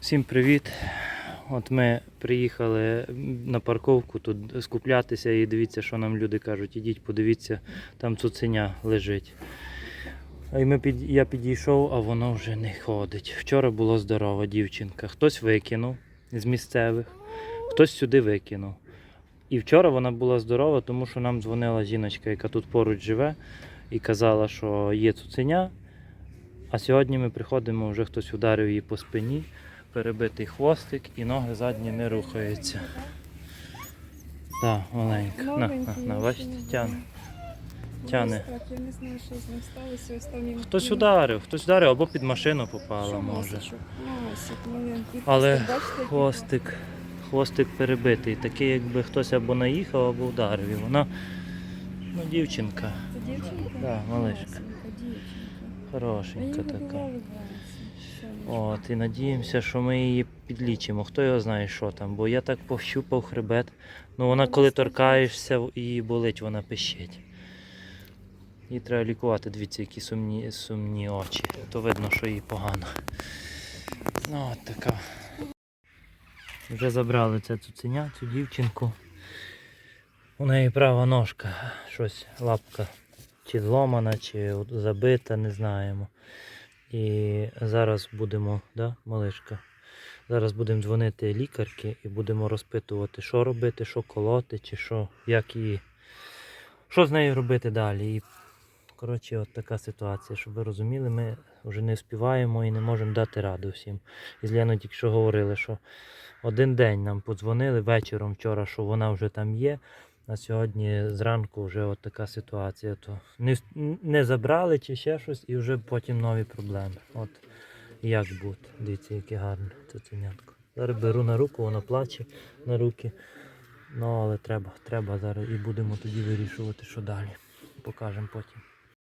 Всім привіт! От ми приїхали на парковку тут скуплятися і дивіться, що нам люди кажуть. Ідіть, подивіться, там цуценя лежить. Й ми під... я підійшов, а воно вже не ходить. Вчора була здорова дівчинка. Хтось викинув з місцевих, хтось сюди викинув. І вчора вона була здорова, тому що нам дзвонила жіночка, яка тут поруч живе, і казала, що є цуценя. А сьогодні ми приходимо, вже хтось ударив її по спині, перебитий хвостик і ноги задні не рухаються. Так, маленька. На, на, на, бачите, тяне. Тяне. Я не знаю, що з ним сталося останнім. Хтось ударив, хтось ударив або під машину попала, може. Але Хвостик, хвостик перебитий. Такий, якби хтось або наїхав, або ударив. І вона, ну, дівчинка. Це дівчинка? Да, малишка. Хорошенька така. От, і надіємося, що ми її підлічимо. Хто його знає, що там, бо я так пощупав хребет. Ну вона, коли торкаєшся, і болить, вона пищить. Її треба лікувати, дивіться, які сумні, сумні очі. То видно, що їй погано. Ну, от така. Вже забрали це цуценя, цю дівчинку. У неї права ножка, щось лапка чи зломана, чи забита, не знаємо. І зараз будемо, да, малишка? Зараз будемо дзвонити лікарки і будемо розпитувати, що робити, що колоти, чи що, як її. Що з нею робити далі. І, коротше, от така ситуація, щоб ви розуміли, ми вже не співаємо і не можемо дати раду всім. І з Леною тільки що говорили, що один день нам подзвонили вечором вчора, що вона вже там є. А сьогодні зранку вже от така ситуація. То не, не забрали чи ще щось, і вже потім нові проблеми. От як бути. Дивіться, яке гарне цуценятко. Зараз беру на руку, воно плаче на руки. Ну, але треба, треба зараз і будемо тоді вирішувати, що далі. Покажемо потім.